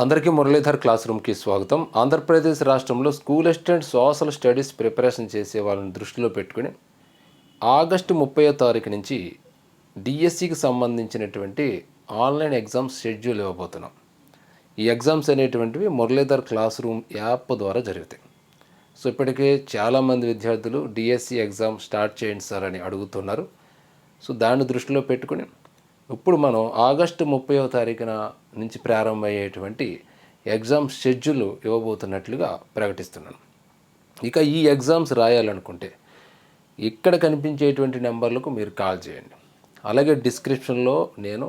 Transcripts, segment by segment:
అందరికీ మురళీధర్ క్లాస్ రూమ్కి స్వాగతం. ఆంధ్రప్రదేశ్ రాష్ట్రంలో school assistant social studies preparation చేసే వాళ్ళని దృష్టిలో పెట్టుకుని ఆగస్టు ముప్పయో తారీఖు నుంచి డిఎస్సికి సంబంధించినటువంటి ఆన్లైన్ ఎగ్జామ్స్ షెడ్యూల్ ఇవ్వబోతున్నాం. ఈ ఎగ్జామ్స్ అనేటువంటివి మురళీధర్ క్లాస్ రూమ్ యాప్ ద్వారా జరుగుతాయి. సో ఇప్పటికే చాలామంది విద్యార్థులు డిఎస్సి ఎగ్జామ్ స్టార్ట్ చేయండి సార్ అని అడుగుతున్నారు. సో దాన్ని దృష్టిలో పెట్టుకుని ఇప్పుడు మనం ఆగస్టు ముప్పయో తారీఖున నుంచి ప్రారంభమయ్యేటువంటి ఎగ్జామ్ షెడ్యూల్ ఇవ్వబోతున్నట్లుగా ప్రకటిస్తున్నాను. ఇక ఈ ఎగ్జామ్స్ రాయాలనుకుంటే ఇక్కడ కనిపించేటువంటి నెంబర్లకు మీరు కాల్ చేయండి. అలాగే డిస్క్రిప్షన్లో నేను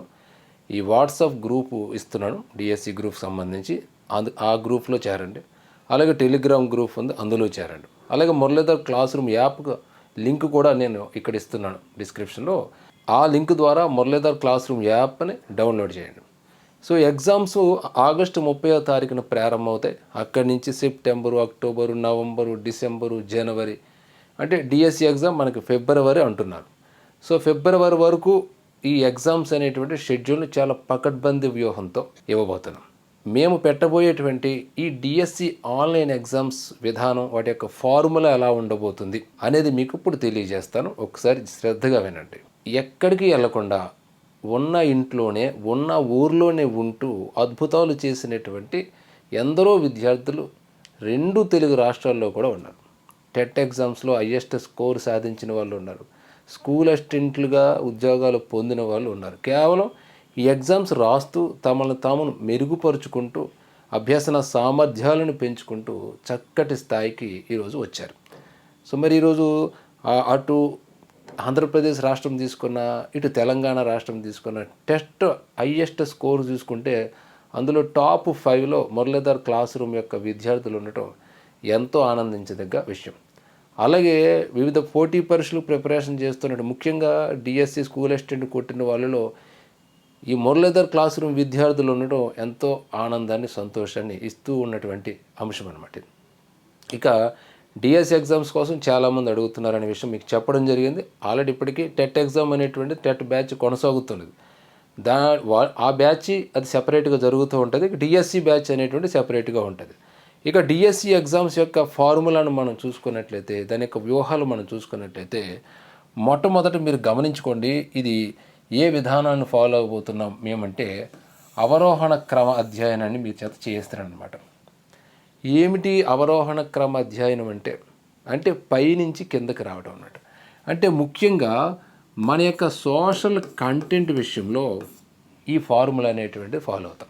ఈ వాట్సాప్ గ్రూపు ఇస్తున్నాను డిఎస్సి గ్రూప్ సంబంధించి. అందు ఆ గ్రూప్లో చేరండి. అలాగే టెలిగ్రామ్ గ్రూప్ ఉంది అందులో చేరండి. అలాగే Muralidhar class room app link కూడా నేను ఇక్కడ ఇస్తున్నాను డిస్క్రిప్షన్లో. ఆ లింక్ ద్వారా మురళీధర్ క్లాస్ రూమ్ యాప్ని డౌన్లోడ్ చేయండి. సో ఎగ్జామ్స్ ఆగస్టు ముప్పై తారీఖున ప్రారంభమవుతాయి. అక్కడి నుంచి సెప్టెంబరు అక్టోబరు నవంబరు డిసెంబరు జనవరి అంటే డిఎస్సి ఎగ్జామ్ మనకి ఫిబ్రవరి అంటున్నారు. సో ఫిబ్రవరి వరకు ఈ ఎగ్జామ్స్ అనేటువంటి షెడ్యూల్ని చాలా పకడ్బందీ వ్యూహంతో ఇవ్వబోతున్నాం. మేము పెట్టబోయేటువంటి ఈ డిఎస్సి ఆన్లైన్ ఎగ్జామ్స్ విధానం వాటి యొక్క ఫార్ములా ఎలా ఉండబోతుంది అనేది మీకు ఇప్పుడు తెలియజేస్తాను. ఒకసారి శ్రద్ధగా వినండి. ఎక్కడికి వెళ్ళకుండా ఉన్న ఇంట్లోనే ఉన్న ఊర్లోనే ఉంటూ అద్భుతాలు చేసినటువంటి ఎందరో విద్యార్థులు రెండు తెలుగు రాష్ట్రాల్లో కూడా ఉన్నారు. టెట్ ఎగ్జామ్స్లో హయ్యెస్ట్ స్కోర్ సాధించిన వాళ్ళు ఉన్నారు. స్కూల్ అసిస్టెంట్లుగా ఉద్యోగాలు పొందిన వాళ్ళు ఉన్నారు. కేవలం ఈ ఎగ్జామ్స్ రాస్తూ తమను తామును మెరుగుపరుచుకుంటూ అభ్యసన సామర్థ్యాలను పెంచుకుంటూ చక్కటి స్థాయికి ఈరోజు వచ్చారు. సో మరి ఈరోజు అటు ఆంధ్రప్రదేశ్ రాష్ట్రం తీసుకున్న ఇటు తెలంగాణ రాష్ట్రం తీసుకున్న టెస్ట్ హయ్యెస్ట్ స్కోర్ చూసుకుంటే అందులో టాప్ ఫైవ్లో మురళీధర్ క్లాస్ రూమ్ యొక్క విద్యార్థులు ఉండటం ఎంతో ఆనందించదగ్గ విషయం. అలాగే వివిధ పోటీ పరీక్షలు ప్రిపరేషన్ చేస్తున్నట్టు ముఖ్యంగా డిఎస్సి స్కూల్ అసిస్టెంట్ కొట్టిన వాళ్ళలో ఈ మురళీధర్ క్లాస్ రూమ్ విద్యార్థులు ఉండటం ఎంతో ఆనందాన్ని సంతోషాన్ని ఇస్తూ ఉన్నటువంటి అంశం అనమాట ఇక డిఎస్ ఎగ్జామ్స్ కోసం చాలామంది అడుగుతున్నారనే విషయం మీకు చెప్పడం జరిగింది. ఆల్రెడీ ఇప్పటికీ టెట్ ఎగ్జామ్ అనేటువంటి టెట్ బ్యాచ్ కొనసాగుతున్నది. దా ఆ బ్యాచ్ అది సెపరేట్గా జరుగుతూ ఉంటుంది. డిఎస్సి బ్యాచ్ అనేటువంటి సెపరేట్గా ఉంటుంది. ఇక డిఎస్సి ఎగ్జామ్స్ యొక్క ఫార్ములాను మనం చూసుకున్నట్లయితే దాని యొక్క వ్యూహాలు మనం చూసుకున్నట్లయితే మొట్టమొదట మీరు గమనించుకోండి ఇది ఏ విధానాన్ని ఫాలో అవబోతున్నాం మేమంటే అవరోహణ క్రమ అధ్యయనాన్ని మీ చేత చేయిస్తారనమాట ఏమిటి అవరోహణ క్రమ అధ్యయనం అంటే? అంటే పైనుంచి కిందకి రావడం అన్నట్టు. అంటే ముఖ్యంగా మన యొక్క సోషల్ కంటెంట్ విషయంలో ఈ ఫార్ములా అనేటువంటి ఫాలో అవుతాం.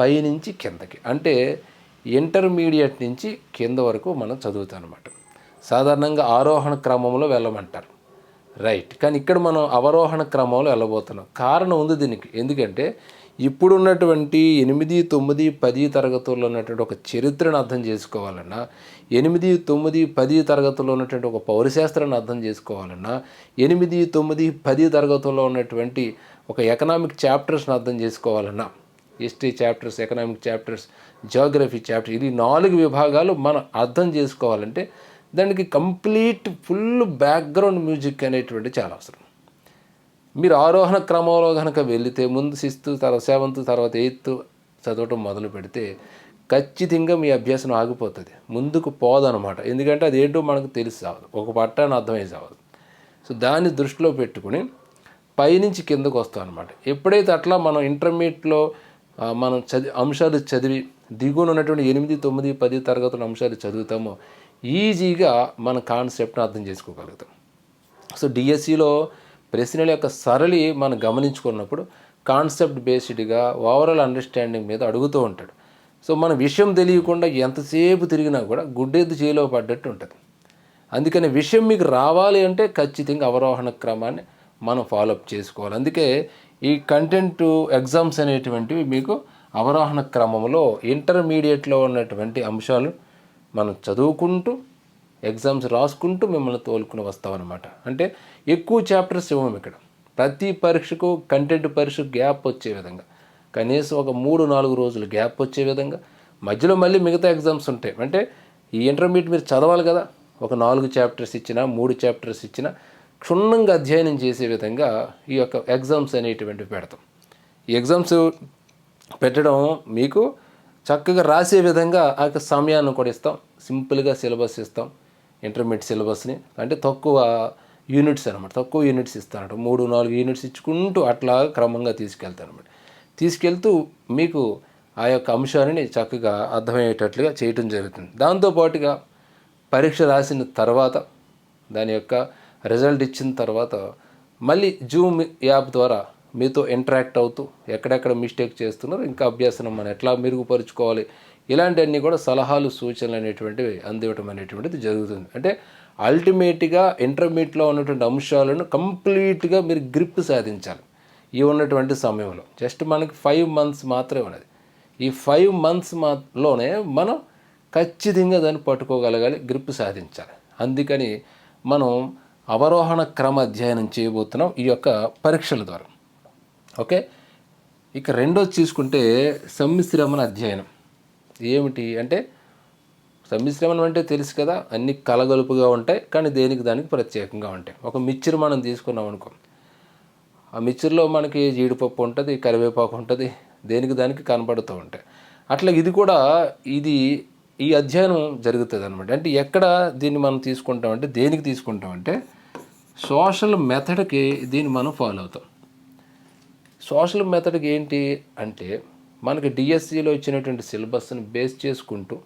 పైనుంచి కిందకి. అంటే ఇంటర్మీడియట్ నుంచి కింద వరకు మనం చదువుతాం అనమాట సాధారణంగా ఆరోహణ క్రమంలో వెళ్ళమంటారు. రైట్. కానీ ఇక్కడ మనం అవరోహణ క్రమంలో వెళ్ళబోతున్నాం. కారణం ఉంది దీనికి. ఎందుకంటే ఇప్పుడు ఉన్నటువంటి ఎనిమిది తొమ్మిది పది తరగతుల్లో ఉన్నటువంటి ఒక చరిత్రను అర్థం చేసుకోవాలన్నా ఎనిమిది తొమ్మిది పది తరగతుల్లో ఉన్నటువంటి ఒక పౌరశాస్త్రాన్ని అర్థం చేసుకోవాలన్నా ఎనిమిది తొమ్మిది పది తరగతుల్లో ఉన్నటువంటి ఒక ఎకనామిక్ చాప్టర్స్ని అర్థం చేసుకోవాలన్నా history chapters economic chapters geography chapter ఇది నాలుగు విభాగాలు మనం అర్థం చేసుకోవాలంటే దానికి కంప్లీట్ ఫుల్ బ్యాక్గ్రౌండ్ మ్యూజిక్ అనేటువంటి చాలా అవసరం. మీరు ఆరోహణ క్రమంలో కనుక వెళితే ముందు శిస్తు తర్వాత సెవెంత్ తర్వాత ఎయిత్ చదవటం మొదలు పెడితే ఖచ్చితంగా మీ అభ్యాసం ఆగిపోతుంది. ముందుకు పోదనమాట. ఎందుకంటే అది ఏంటో మనకు తెలిసి సావదు ఒక పట్టాన్ని అర్థమై సావదు సో దాన్ని దృష్టిలో పెట్టుకుని పైనుంచి కిందకు వస్తాం అనమాట ఎప్పుడైతే అట్లా మనం ఇంటర్మీడియట్లో మనం చదివి అంశాలు చదివి దిగువన ఉన్నటువంటి ఎనిమిది తొమ్మిది పది తరగతుల అంశాలు చదువుతామో ఈజీగా మన కాన్సెప్ట్ని అర్థం చేసుకోగలుగుతాం. సో డిఎస్సిలో ప్రశ్నల యొక్క సరళి మనం గమనించుకున్నప్పుడు కాన్సెప్ట్ బేస్డ్గా ఓవరాల్ అండర్స్టాండింగ్ మీద అడుగుతూ ఉంటాడు. సో మన విషయం తెలియకుండా ఎంతసేపు తిరిగినా కూడా గుడ్డెద్దు చేలో పడ్డట్టు ఉంటుంది. అందుకని విషయం మీకు రావాలి అంటే ఖచ్చితంగా అవరోహణ క్రమాన్ని మనం ఫాలోఅప్ చేసుకోవాలి. అందుకే ఈ కంటెంట్ ఎగ్జామ్స్ అనేటువంటివి మీకు అవరోహణ క్రమంలో ఇంటర్మీడియట్లో ఉన్నటువంటి అంశాలు మనం చదువుకుంటూ ఎగ్జామ్స్ రాసుకుంటూ మిమ్మల్ని తోలుకుని వస్తామన్నమాట అంటే ఎక్కువ చాప్టర్స్ ఇవ్వము ఇక్కడ. ప్రతి పరీక్షకు కంటెంట్ పరీక్ష గ్యాప్ వచ్చే విధంగా. కనీసం ఒక మూడు నాలుగు రోజులు గ్యాప్ వచ్చే విధంగా. మధ్యలో మళ్ళీ మిగతా ఎగ్జామ్స్ ఉంటాయి. అంటే ఈ ఇంటర్మీడియట్ మీరు చదవాలి కదా. ఒక నాలుగు చాప్టర్స్ ఇచ్చినా మూడు చాప్టర్స్ ఇచ్చినా క్షుణ్ణంగా అధ్యయనం చేసే విధంగా ఈ యొక్క ఎగ్జామ్స్ అనేటువంటివి పెడతాం. ఈ ఎగ్జామ్స్ పెట్టడం మీకు చక్కగా రాసే విధంగా ఆ యొక్క సమయాన్ని కూడా ఇస్తాం. సింపుల్గా సిలబస్ ఇస్తాం. ఇంటర్మీడియట్ సిలబస్ని. అంటే తక్కువ యూనిట్స్ అనమాట తక్కువ యూనిట్స్ ఇస్తానమాట మూడు నాలుగు యూనిట్స్ ఇచ్చుకుంటూ అట్లా క్రమంగా తీసుకెళ్తారనమాట తీసుకెళ్తూ మీకు ఆ యొక్క అంశాన్ని చక్కగా అర్థమయ్యేటట్లుగా చేయటం జరుగుతుంది. దాంతోపాటుగా పరీక్ష రాసిన తర్వాత దాని యొక్క రిజల్ట్ ఇచ్చిన తర్వాత మళ్ళీ జూమ్ యాప్ ద్వారా మీతో ఇంటరాక్ట్ అవుతూ ఎక్కడెక్కడ మిస్టేక్ చేస్తున్నారో ఇంకా అభ్యాసం మనం ఎట్లా మెరుగుపరుచుకోవాలి ఇలాంటివన్నీ కూడా సలహాలు సూచనలు అనేటువంటివి అందివ్వటం అనేటువంటిది జరుగుతుంది. అంటే అల్టిమేట్గా ఇంటర్మీడియట్లో ఉన్నటువంటి అంశాలను కంప్లీట్గా మీరు గ్రిప్ సాధించాలి ఈ ఉన్నటువంటి సమయంలో. జస్ట్ మనకి ఫైవ్ మంత్స్ మాత్రమే ఉన్నది. ఈ ఫైవ్ మంత్స్ మాలోనే మనం ఖచ్చితంగా దాన్ని పట్టుకోగలగాలి గ్రిప్ సాధించాలి. అందుకని మనం అవరోహణ క్రమ అధ్యయనం చేయబోతున్నాం ఈ యొక్క పరీక్షల ద్వారా. ఓకే? ఇక రెండోది తీసుకుంటే సమ్మిశ్రమణ అధ్యయనం. ఏమిటి అంటే సమ్మిశ్రమం అంటే తెలుసు కదా అన్ని కలగలుపుగా ఉంటాయి కానీ దేనికి దానికి ప్రత్యేకంగా ఉంటాయి. ఒక మిక్చర్ మనం తీసుకున్నాం అనుకో ఆ మిక్చర్లో మనకి జీడిపప్పు ఉంటుంది కరివేపాకు ఉంటుంది దేనికి దానికి కనపడుతూ ఉంటాయి. అట్లా ఇది కూడా ఇది ఈ అధ్యయనం జరుగుతుంది అనమాట అంటే ఎక్కడ దీన్ని మనం తీసుకుంటామంటే దేనికి తీసుకుంటామంటే సోషల్ మెథడ్కి దీన్ని మనం ఫాలో అవుతాం. సోషల్ మెథడ్కి ఏంటి అంటే మనకి డిఎస్సిలో ఇచ్చినటువంటి సిలబస్ని బేస్ చేసుకుంటూ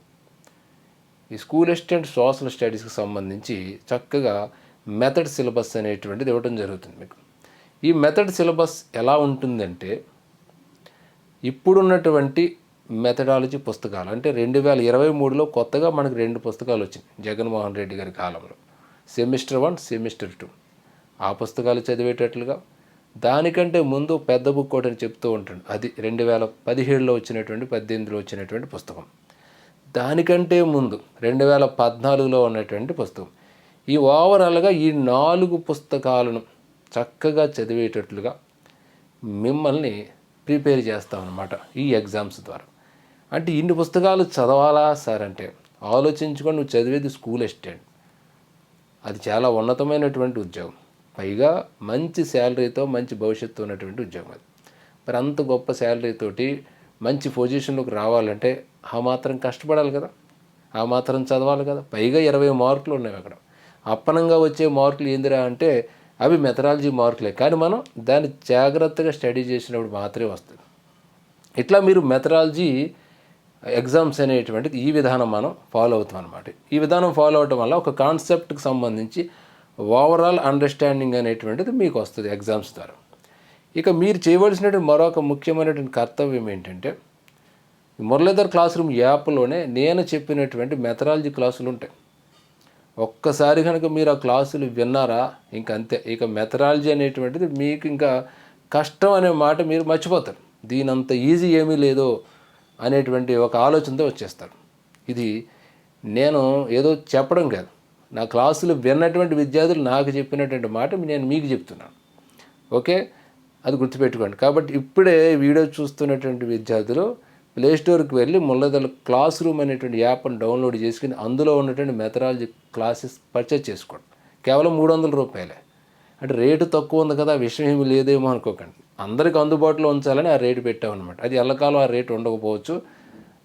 ఈ స్కూల్ అసిస్టెంట్ సోషల్ స్టడీస్కి సంబంధించి చక్కగా మెథడ్ సిలబస్ అనేటువంటిది ఇవ్వడం జరుగుతుంది మీకు. ఈ మెథడ్ సిలబస్ ఎలా ఉంటుందంటే ఇప్పుడున్నటువంటి మెథడాలజీ పుస్తకాలు అంటే రెండు వేల ఇరవై మూడులో కొత్తగా మనకు రెండు పుస్తకాలు వచ్చినాయి జగన్మోహన్ రెడ్డి గారి కాలంలో. Semester one semester two. ఆ పుస్తకాలు చదివేటట్లుగా దానికంటే ముందు పెద్ద బుక్ ఒకటి అని చెప్తూ ఉంటాడు. అది రెండు వేల పదిహేడులో వచ్చినటువంటి పద్దెనిమిదిలో వచ్చినటువంటి పుస్తకం. దానికంటే ముందు రెండు వేల పద్నాలుగులో ఉన్నటువంటి పుస్తకం. ఈ ఓవరాల్గా ఈ నాలుగు పుస్తకాలను చక్కగా చదివేటట్లుగా మిమ్మల్ని ప్రిపేర్ చేస్తామన్నమాట ఈ ఎగ్జామ్స్ ద్వారా. అంటే ఇన్ని పుస్తకాలు చదవాలా సార్ అంటే ఆలోచించుకొని నువ్వు చదివేది స్కూల్ అసిస్టెంట్ అది చాలా ఉన్నతమైనటువంటి ఉద్యోగం. పైగా మంచి శాలరీతో మంచి భవిష్యత్తు ఉన్నటువంటి ఉద్యోగం అది. మరి అంత గొప్ప శాలరీతోటి మంచి పొజిషన్లోకి రావాలంటే ఆ మాత్రం కష్టపడాలి కదా. ఆ మాత్రం చదవాలి కదా. పైగా ఇరవై మార్కులు ఉన్నాయి అక్కడ. అప్పనంగా వచ్చే మార్కులు ఏందిరా అంటే అవి మెథడాలజీ మార్కులే. కానీ మనం దాన్ని జాగ్రత్తగా స్టడీ చేసినప్పుడు మాత్రమే వస్తుంది ఇట్లా మీరు మెథడాలజీ ఎగ్జామ్స్ అనేటువంటిది ఈ విధానం మనం ఫాలో అవుతాం అనమాట ఈ విధానం ఫాలో అవటం వల్ల ఒక కాన్సెప్ట్కి సంబంధించి ఓవరాల్ అండర్స్టాండింగ్ అనేటువంటిది మీకు వస్తుంది ఎగ్జామ్స్ ద్వారా. ఇక మీరు చేయవలసినటువంటి మరొక ముఖ్యమైనటువంటి కర్తవ్యం ఏంటంటే మురళీధర్ క్లాస్ రూమ్ యాప్లోనే నేను చెప్పినటువంటి మెథడాలజీ క్లాసులు ఉంటాయి. ఒక్కసారి కనుక మీరు ఆ క్లాసులు విన్నారా ఇంక అంతే. ఇక మెథడాలజీ అనేటువంటిది మీకు ఇంకా కష్టం అనే మాట మీరు మర్చిపోతారు. దీనంత ఈజీ ఏమీ లేదో అనేటువంటి ఒక ఆలోచనతో వచ్చేస్తారు. ఇది నేను ఏదో చెప్పడం కాదు. నా క్లాసులు విన్నటువంటి విద్యార్థులు నాకు చెప్పినటువంటి మాట నేను మీకు చెప్తున్నాను. ఓకే? అది గుర్తుపెట్టుకోండి. కాబట్టి ఇప్పుడే వీడియో చూస్తున్నటువంటి విద్యార్థులు ప్లే స్టోర్కి వెళ్ళి ముల్లదల క్లాస్ రూమ్ అనేటువంటి యాప్ని డౌన్లోడ్ చేసుకుని అందులో ఉన్నటువంటి మెథడాలజీ క్లాసెస్ పర్చేజ్ చేసుకోండి. కేవలం మూడు వందల రూపాయలే. అంటే రేటు తక్కువ ఉంది కదా విషయం ఏమి లేదేమో అనుకోకండి. అందరికి అందుబాటులో ఉంచాలని ఆ రేటు పెట్టామన్నమాట. అది ఎల్లకాలం ఆ రేటు ఉండకపోవచ్చు.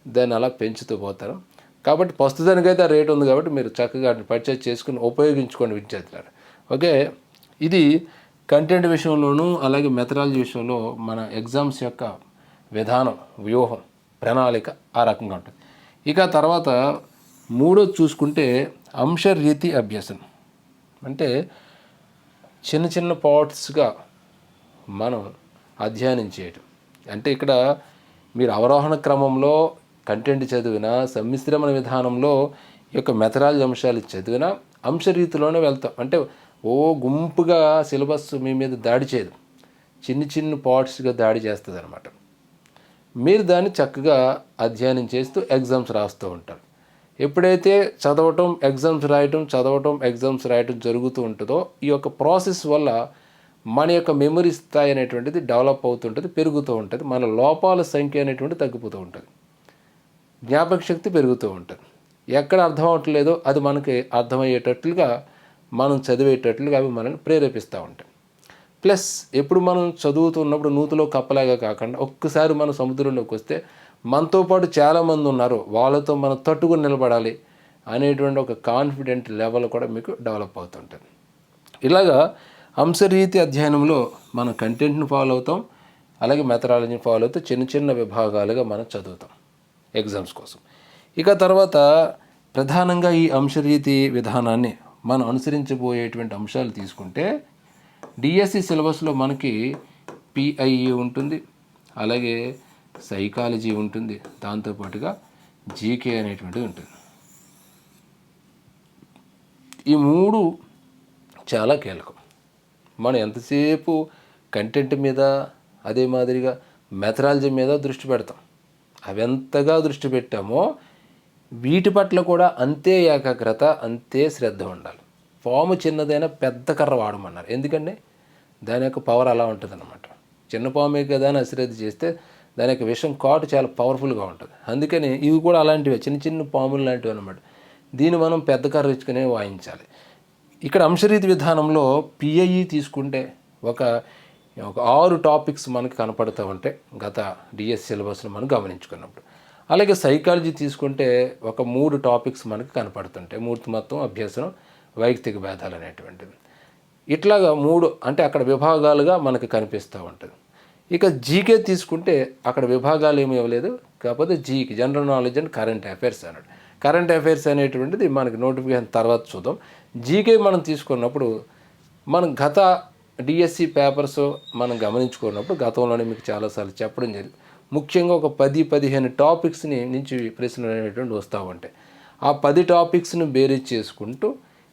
దాన్ని అలా పెంచుతూ పోతారు. కాబట్టి ప్రస్తుతానికైతే ఆ రేట్ ఉంది కాబట్టి మీరు చక్కగా పర్చేజ్ చేసుకుని ఉపయోగించుకోండి విద్యార్థులారు ఓకే? ఇది కంటెంట్ విషయంలోనూ అలాగే మెథడాలజీ విషయంలో మన ఎగ్జామ్స్ యొక్క విధానం వ్యూహం ప్రణాళిక ఆ రకంగా ఉంటుంది. ఇక తర్వాత మూడో చూసుకుంటే అంశరీతి అభ్యసనం అంటే చిన్న చిన్న పార్ట్స్గా మనం అధ్యయనం చేయటం. అంటే ఇక్కడ మీరు అవరోహణ క్రమంలో కంటెంట్ చదివినా సమ్మిశ్రమణ విధానంలో ఈ యొక్క మెథడాలజీ అంశాలు చదివినా అంశరీతిలోనే వెళ్తాం. అంటే ఓ గుంపుగా సిలబస్ మీ మీద దాడి చేయదు. చిన్న చిన్న పార్ట్స్గా దాడి చేస్తుంది అనమాట మీరు దాన్ని చక్కగా అధ్యయనం చేస్తూ ఎగ్జామ్స్ రాస్తూ ఉంటారు. ఎప్పుడైతే చదవటం ఎగ్జామ్స్ రాయటం చదవటం ఎగ్జామ్స్ రాయటం జరుగుతూ ఉంటుందో ఈ యొక్క ప్రాసెస్ వల్ల మన యొక్క మెమరీ స్థాయి అనేటువంటిది డెవలప్ అవుతుంటుంది పెరుగుతూ ఉంటుంది మన లోపాల సంఖ్య అనేటువంటిది తగ్గిపోతూ ఉంటుంది. జ్ఞాపక శక్తి పెరుగుతూ ఉంటుంది. ఎక్కడ అర్థం అవ్వట్లేదో అది మనకి అర్థమయ్యేటట్లుగా మనం చదివేటట్లుగా అవి మనల్ని ప్రేరేపిస్తూ ఉంటాయి. ప్లస్ ఎప్పుడు మనం చదువుతున్నప్పుడు నూతిలో కప్పలాగా కాకుండా ఒక్కసారి మనం సముద్రంలోకి వస్తే మనతో పాటు చాలామంది ఉన్నారు వాళ్ళతో మనం తట్టుకుని నిలబడాలి అనేటువంటి ఒక కాన్ఫిడెంట్ లెవెల్ కూడా మీకు డెవలప్ అవుతుంటుంది. ఇలాగా అంశరీతి అధ్యయనంలో మనం కంటెంట్ని ఫాలో అవుతాం అలాగే మెథడాలజీని ఫాలో అవుతూ చిన్న చిన్న విభాగాలుగా మనం చదువుతాం. ఎగ్జామ్స్ కోసం. ఇక తర్వాత ప్రధానంగా ఈ అంశరీతి విధానాన్ని మనం అనుసరించబోయేటువంటి అంశాలు తీసుకుంటే డిఎస్సి సిలబస్లో మనకి పిఐఈ ఉంటుంది అలాగే సైకాలజీ ఉంటుంది దాంతోపాటుగా జీకే అనేటువంటిది ఉంటుంది. ఈ మూడు చాలా కీలకం. మనం ఎంతసేపు కంటెంట్ మీద అదే మాదిరిగా మెథడాలజీ మీద దృష్టి పెడతాం. అవెంతగా దృష్టి పెట్టామో వీటి పట్ల కూడా అంతే ఏకాగ్రత అంతే శ్రద్ధ ఉండాలి. పాము చిన్నదైనా పెద్ద కర్ర వాడమన్నారు. ఎందుకంటే దాని యొక్క పవర్ అలా ఉంటుంది అనమాట చిన్న పామే కదా అని అశ్రద్ధ చేస్తే దాని యొక్క విషం కాటు చాలా పవర్ఫుల్గా ఉంటుంది. అందుకని ఇవి కూడా అలాంటివే చిన్న చిన్న పాములు లాంటివి అనమాట దీన్ని మనం పెద్ద కర్ర ఇచ్చుకునే వాయించాలి. ఇక్కడ అంశరీతి విధానంలో పిఐఈ తీసుకుంటే ఒక ఒక ఆరు టాపిక్స్ మనకి కనపడుతూ ఉంటాయి గత డిఎస్ సిలబస్ను మనం గమనించుకున్నప్పుడు. అలాగే సైకాలజీ తీసుకుంటే ఒక మూడు టాపిక్స్ మనకి కనపడుతుంటాయి. మూర్తిమత్వం అభ్యసనం వైయక్తిక భేదాలు అనేటువంటిది ఇట్లాగా మూడు అంటే అక్కడ విభాగాలుగా మనకు కనిపిస్తూ ఉంటుంది. ఇక జీకే తీసుకుంటే అక్కడ విభాగాలు ఏమి ఇవ్వలేదు. కాకపోతే జీకి general knowledge and current affairs అన్నాడు. కరెంట్ అఫైర్స్ అనేటువంటిది మనకి నోటిఫికేషన్ తర్వాత చూద్దాం. జీకే మనం తీసుకున్నప్పుడు మనం గత డిఎస్సి పేపర్స్ మనం గమనించుకున్నప్పుడు గతంలోనే మీకు చాలాసార్లు చెప్పడం జరిగింది. ముఖ్యంగా ఒక పది పదిహేను టాపిక్స్ని నుంచి ప్రశ్నలు అనేటువంటి వస్తూ ఉంటాయి ఆ పది టాపిక్స్ని బేరీజ్ చేసుకుంటూ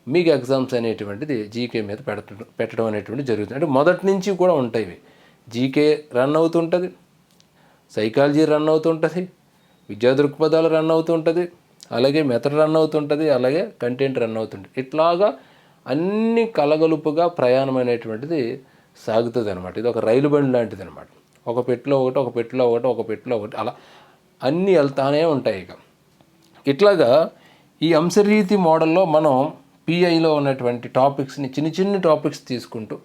మీకు ఎగ్జామ్స్ అనేటువంటిది జీకే మీద పెట్టడం పెట్టడం అనేటువంటి జరుగుతుంది. అంటే మొదటి నుంచి కూడా ఉంటాయి ఇవి. జీకే రన్ అవుతుంటుంది సైకాలజీ రన్ అవుతుంటుంది విద్యా దృక్పథాలు రన్ అవుతుంటుంది అలాగే మెథడ్ రన్ అవుతుంటుంది అలాగే కంటెంట్ రన్ అవుతుంటుంది. ఇట్లాగా అన్ని కలగలుపుగా ప్రయాణం అనేటువంటిది సాగుతుంది అనమాట ఇది ఒక రైలు బండి లాంటిది అనమాట ఒక పెట్టులో ఒకటి ఒక పెట్టులో ఒకటి ఒక పెట్టులో ఒకటి అలా అన్నీ వెళ్తానే ఉంటాయి ఇక. ఇట్లాగా ఈ అంశరీతి మోడల్లో మనం పిఐలో ఉన్నటువంటి టాపిక్స్ని చిన్న చిన్న టాపిక్స్ తీసుకుంటూ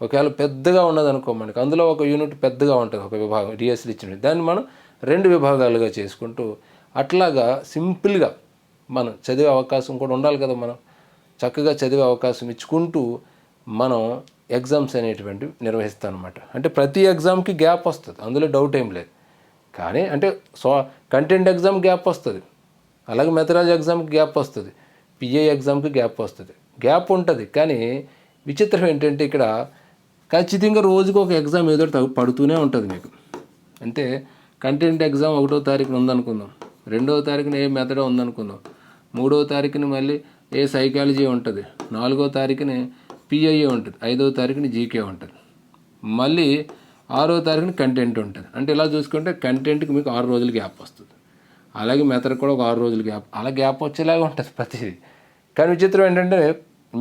ఒకవేళ పెద్దగా ఉన్నదనుకో మనకి అందులో ఒక యూనిట్ పెద్దగా ఉంటుంది ఒక విభాగం డిఎస్సీ ఇచ్చిన దాన్ని మనం రెండు విభాగాలుగా చేసుకుంటూ అట్లాగా సింపుల్గా మనం చదివే అవకాశం కూడా ఉండాలి కదా మనం. చక్కగా చదివే అవకాశం ఇచ్చుకుంటూ మనం ఎగ్జామ్స్ అనేటువంటివి నిర్వహిస్తాం అనమాట అంటే ప్రతి ఎగ్జామ్కి గ్యాప్ వస్తుంది. అందులో డౌట్ ఏం లేదు. కానీ అంటే సో కంటెంట్ ఎగ్జామ్ గ్యాప్ వస్తుంది. అలాగే మెథడాలజీ ఎగ్జామ్కి గ్యాప్ వస్తుంది. పిఏ ఎగ్జామ్కి గ్యాప్ వస్తుంది. గ్యాప్ ఉంటుంది. కానీ విచిత్రం ఏంటంటే ఇక్కడ ఖచ్చితంగా రోజుకు ఒక ఎగ్జామ్ ఏదో పడుతూనే ఉంటుంది మీకు. అంటే కంటెంట్ ఎగ్జామ్ ఒకటో తారీఖున ఉందనుకుందాం. రెండవ తారీఖున ఏ మెథడ్ ఉందనుకుందాం. మూడవ తారీఖున మళ్ళీ ఏ సైకాలజీ ఉంటుంది? నాలుగో తారీఖున పిఐఏ ఉంటుంది. ఐదవ తారీఖున జీకే ఉంటుంది. మళ్ళీ ఆరో తారీఖున కంటెంట్ ఉంటుంది. అంటే ఇలా చూసుకుంటే కంటెంట్కి మీకు ఆరు రోజులు గ్యాప్ వస్తుంది. అలాగే మెథడ్ కూడా ఒక ఆరు రోజులు గ్యాప్ అలా గ్యాప్ వచ్చేలాగా ఉంటుంది ప్రతిదీ. కానీ విచిత్రం ఏంటంటే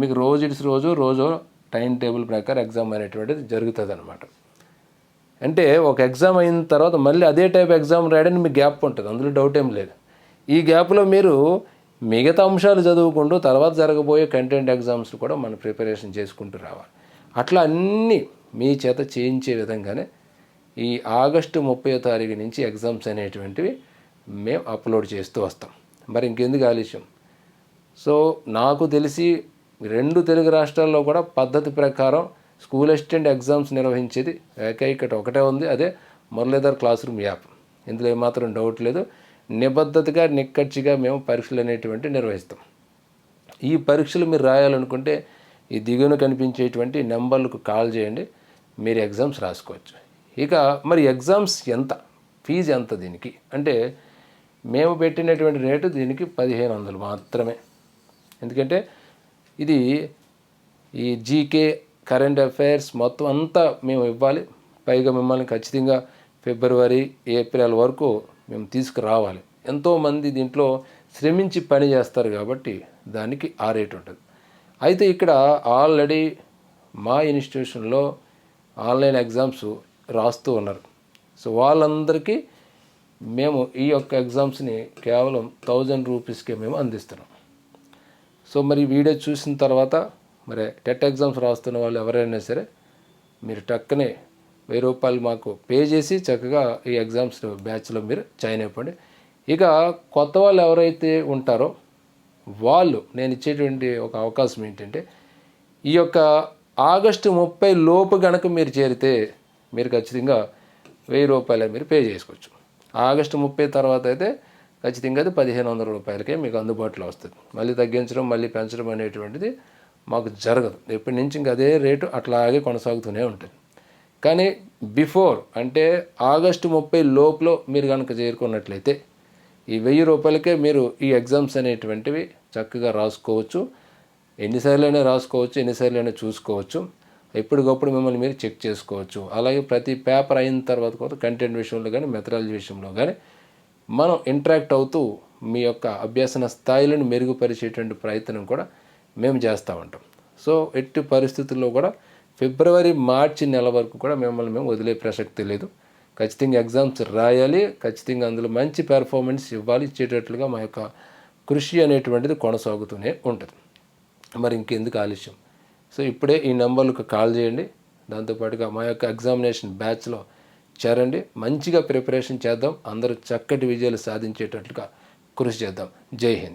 మీకు రోజు ఇట్స్ రోజు రోజు టైం టేబుల్ ప్రకారం ఎగ్జామ్ అనేటువంటిది జరుగుతుంది అనమాట అంటే ఒక ఎగ్జామ్ అయిన తర్వాత మళ్ళీ అదే టైప్ ఎగ్జామ్ రాయడానికి మీకు గ్యాప్ ఉంటుంది. అందులో డౌట్ ఏం లేదు. ఈ గ్యాప్లో మీరు మిగతా అంశాలు చదువుకుంటూ తర్వాత జరగబోయే కంటెంట్ ఎగ్జామ్స్ కూడా మనం ప్రిపరేషన్ చేసుకుంటూ రావాలి. అట్లా అన్నీ మీ చేత చేయించే విధంగానే ఈ ఆగస్టు ముప్పై తారీఖు నుంచి ఎగ్జామ్స్ అనేటువంటివి మేము అప్లోడ్ చేస్తూ వస్తాం. మరి ఇంకెందుకు ఆలస్యం? సో నాకు తెలిసి రెండు తెలుగు రాష్ట్రాల్లో కూడా పద్ధతి ప్రకారం స్కూల్ అసిస్టెంట్ ఎగ్జామ్స్ నిర్వహించేది ఏకైకటి ఒకటే ఉంది. అదే మురళీధర్ క్లాస్ రూమ్ యాప్ ఇందులో ఏమాత్రం డౌట్ లేదు. నిబద్ధతగా నిక్కచ్చిగా మేము పరీక్షలు అనేటువంటి నిర్వహిస్తాం. ఈ పరీక్షలు మీరు రాయాలనుకుంటే ఈ దిగువన కనిపించేటువంటి నెంబర్లకు కాల్ చేయండి. మీరు ఎగ్జామ్స్ రాసుకోవచ్చు. ఇక మరి ఎగ్జామ్స్ ఎంత? ఫీజు ఎంత దీనికి? అంటే మేము పెట్టినటువంటి రేటు దీనికి పదిహేను వందలు మాత్రమే. ఎందుకంటే ఇది ఈ జీకే కరెంట్ అఫైర్స్ మొత్తం అంతా మేము ఇవ్వాలి. పైగా మిమ్మల్ని ఖచ్చితంగా ఫిబ్రవరి ఏప్రిల్ వరకు మేము తీసుకురావాలి. ఎంతోమంది దీంట్లో శ్రమించి పని చేస్తారు కాబట్టి దానికి ఆ రేట్ ఉంటుంది. అయితే ఇక్కడ ఆల్రెడీ మా ఇన్స్టిట్యూషన్లో ఆన్లైన్ ఎగ్జామ్స్ రాస్తూ ఉన్నారు. సో వాళ్ళందరికీ మేము ఈ యొక్క ఎగ్జామ్స్ని కేవలం థౌజండ్ రూపీస్కే మేము అందిస్తున్నాం. సో మరి వీడియో చూసిన తర్వాత మరి టెట్ ఎగ్జామ్స్ రాస్తున్న వాళ్ళు ఎవరైనా సరే మీరు టక్కనే వెయ్యి రూపాయలు మాకు పే చేసి చక్కగా ఈ ఎగ్జామ్స్ బ్యాచ్లో మీరు జాయిన్ అయిపోండి. ఇక కొత్త వాళ్ళు ఎవరైతే ఉంటారో వాళ్ళు నేను ఇచ్చేటువంటి ఒక అవకాశం ఏంటంటే ఈ యొక్క ఆగస్టు ముప్పై లోపు గనక మీరు చేరితే మీరు ఖచ్చితంగా వెయ్యి రూపాయలు మీరు పే చేసుకోవచ్చు. ఆగస్టు ముప్పై తర్వాత అయితే ఖచ్చితంగా అది పదిహేను వందల రూపాయలకే మీకు అందుబాటులో వస్తుంది. మళ్ళీ తగ్గించడం మళ్ళీ పెంచడం అనేటువంటిది మాకు జరగదు. ఎప్పటి నుంచి ఇంకా అదే రేటు అట్లాగే కొనసాగుతూనే ఉంటుంది. కానీ బిఫోర్ అంటే ఆగస్టు ముప్పై లోపులో మీరు కనుక చేరుకున్నట్లయితే ఈ వెయ్యి రూపాయలకే మీరు ఈ ఎగ్జామ్స్ అనేటువంటివి చక్కగా రాసుకోవచ్చు. ఎన్నిసార్లు అయినా రాసుకోవచ్చు ఎన్నిసార్లు అయినా చూసుకోవచ్చు. ఎప్పటికప్పుడు మిమ్మల్ని మీరు చెక్ చేసుకోవచ్చు. అలాగే ప్రతి పేపర్ అయిన తర్వాత కూడా కంటెంట్ విషయంలో కానీ మెథడాలజీ విషయంలో కానీ మనం ఇంటరాక్ట్ అవుతూ మీ యొక్క అభ్యసన స్థాయిలను మెరుగుపరిచేటువంటి ప్రయత్నం కూడా మేము చేస్తూ ఉంటాం. సో ఎట్టి పరిస్థితుల్లో కూడా ఫిబ్రవరి మార్చి నెల వరకు కూడా మిమ్మల్ని మేము వదిలే ప్రసక్తి లేదు. ఖచ్చితంగా ఎగ్జామ్స్ రాయాలి. ఖచ్చితంగా అందులో మంచి పెర్ఫార్మెన్స్ ఇవ్వాలి. ఇచ్చేటట్లుగా మా యొక్క కృషి అనేటువంటిది కొనసాగుతూనే ఉంటుంది. మరి ఇంకెందుకు ఆలస్యం? సో ఇప్పుడే ఈ నెంబర్లకు కాల్ చేయండి. దాంతోపాటుగా మా యొక్క ఎగ్జామినేషన్ బ్యాచ్లో చేరండి. మంచిగా ప్రిపరేషన్ చేద్దాం. అందరూ చక్కటి విజయాలు సాధించేటట్లుగా కృషి చేద్దాం. జై హింద్.